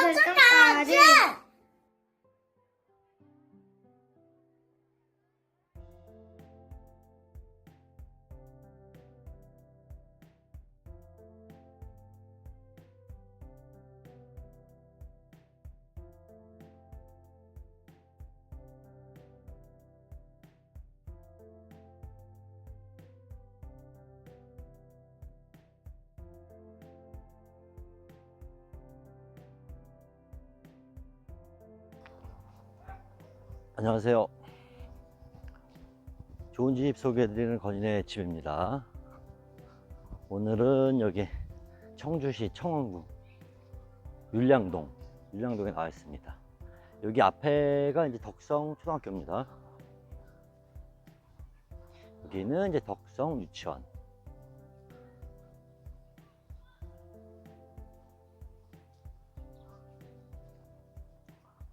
설정 안녕하세요. 좋은 집 소개해드리는 건인의 집입니다. 오늘은 여기 청주시 청원구 율량동, 율량동에 나와 있습니다. 여기 앞에가 이제 덕성 초등학교입니다. 여기는 이제 덕성 유치원.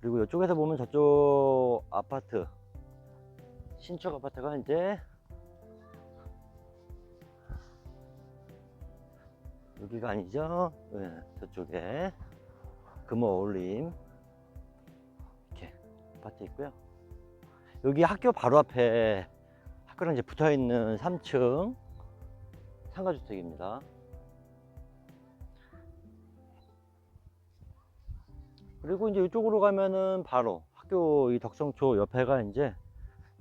그리고 이쪽에서 보면 저쪽 아파트 신축 아파트가 이제 여기가 아니죠? 네, 저쪽에 금호 어울림 이렇게 아파트 있고요. 여기 학교 바로 앞에 학교랑 이제 붙어 있는 3층 상가주택입니다 그리고 이제 이쪽으로 가면은 바로 학교 이 덕성초 옆에가 이제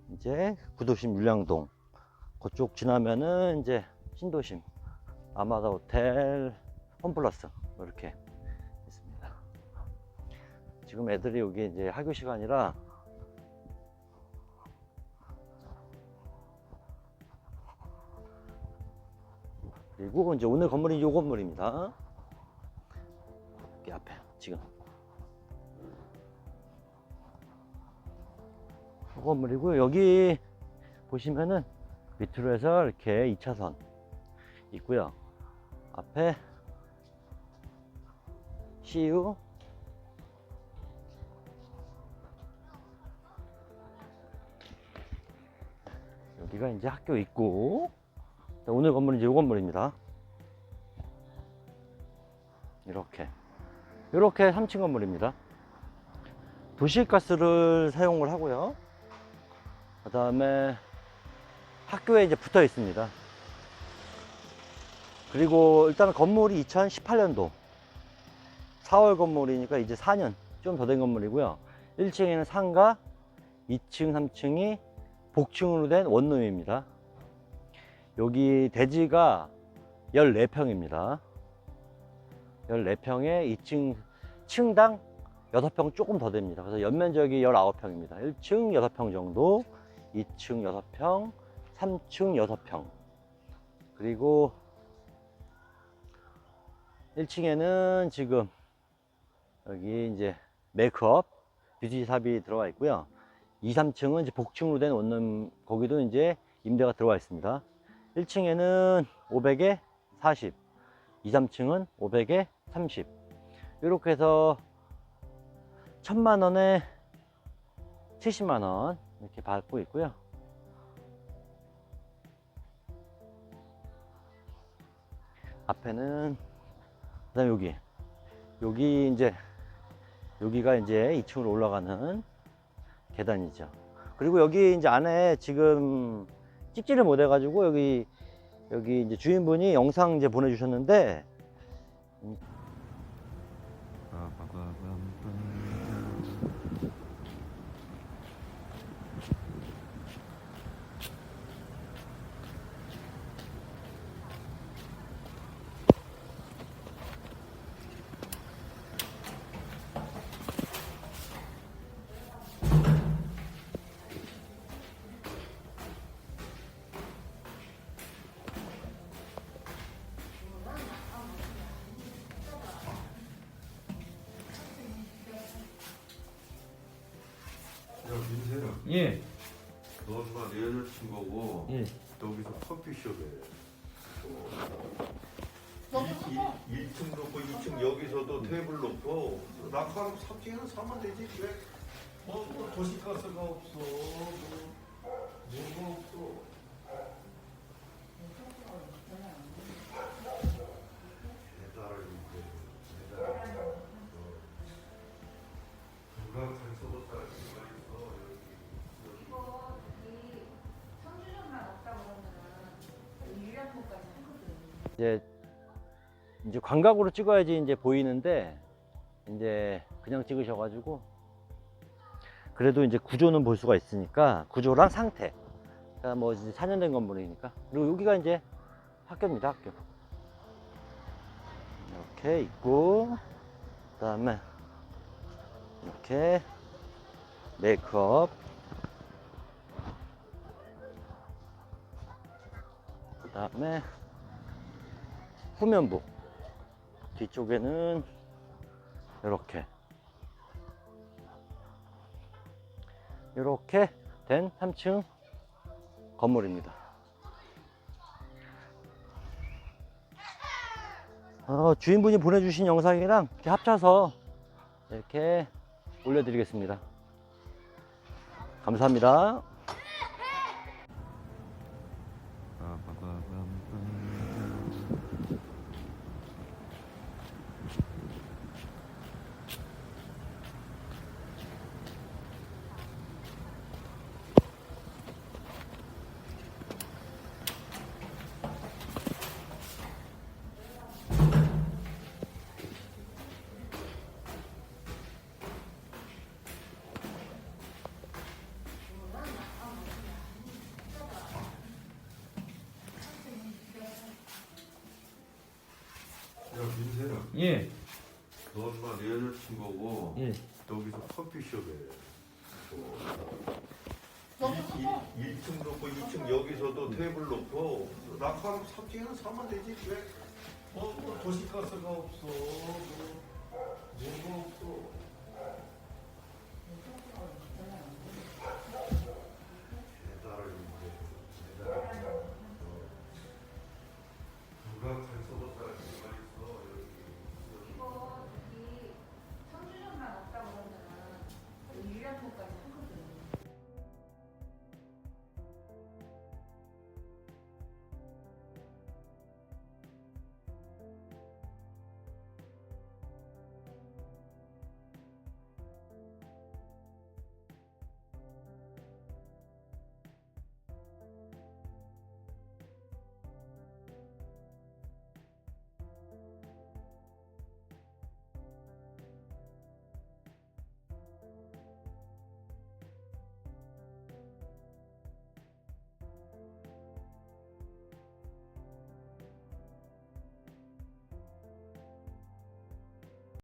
이제 구도심 율량동 그쪽 지나면은 이제 신도심 아마다 호텔 홈플러스 이렇게 있습니다. 지금 애들이 여기 이제 학교 시간이라 그리고 이제 오늘 건물이 요 건물입니다. 여기 앞에 지금 건물이고요. 여기 보시면은 밑으로 해서 이렇게 2차선 있고요. 앞에 CU 여기가 이제 학교 있고 자, 오늘 건물은 이제 이 건물입니다. 이렇게 이렇게 3층 건물입니다. 도시가스를 사용을 하고요. 그 다음에 학교에 이제 붙어 있습니다. 그리고 일단 건물이 2018년도 4월 건물이니까 이제 4년 좀 더 된 건물이고요. 1층에는 상가, 2층, 3층이 복층으로 된 원룸입니다. 여기 대지가 14평입니다. 14평에 2층 층당 6평 조금 더 됩니다. 그래서 연면적이 19평입니다. 1층 6평 정도, 2층 6평, 3층 6평. 그리고 1층에는 지금 여기 이제 메이크업, 뷰티 샵이 들어가 있고요. 2, 3층은 이제 복층으로 된 원룸, 거기도 이제 임대가 들어가 있습니다. 1층에는 500에 40, 2, 3층은 500에 30. 이렇게 해서 천만 원에 70만 원 이렇게 받고 있고요. 앞에는 그다음 여기 여기 이제 여기가 이제 2층으로 올라가는 계단이죠. 그리고 여기 이제 안에 지금 찍지를 못해 가지고 여기 여기 이제 주인분이 영상 이제 보내주셨는데 야 예, 너 엄마 내 여자친구고 예. 여기서 커피숍에 뭐, 1, 층 놓고 2층 여기서도 테이블 놓고 낙하랑 삽질은 사면 되지 왜? 뭐, 뭐 도시가스가 없어 뭐, 뭐가 없어 이제 이제 광각으로 찍어야지 이제 보이는데 이제 그냥 찍으셔가지고 그래도 이제 구조는 볼 수가 있으니까 구조랑 상태. 그러니까 뭐 이제 4년 된 건물이니까 그리고 여기가 이제 학교입니다 학교. 이렇게 있고 그 다음에 이렇게 메이크업 그 다음에 후면부 뒤쪽에는 이렇게 이렇게 된 3층 건물입니다. 어, 주인분이 보내주신 영상이랑 이렇게 합쳐서 이렇게 올려드리겠습니다. 감사합니다. 야 민세야 예, 너 엄마 내 여자친구고 예. 여기서 커피숍에 저 1, 층 놓고 2층 여기서도 테이블 놓고 낙하랑 삽질은 사면 되지 왜? 뭐, 뭐 도시가스가 없어. 뭐,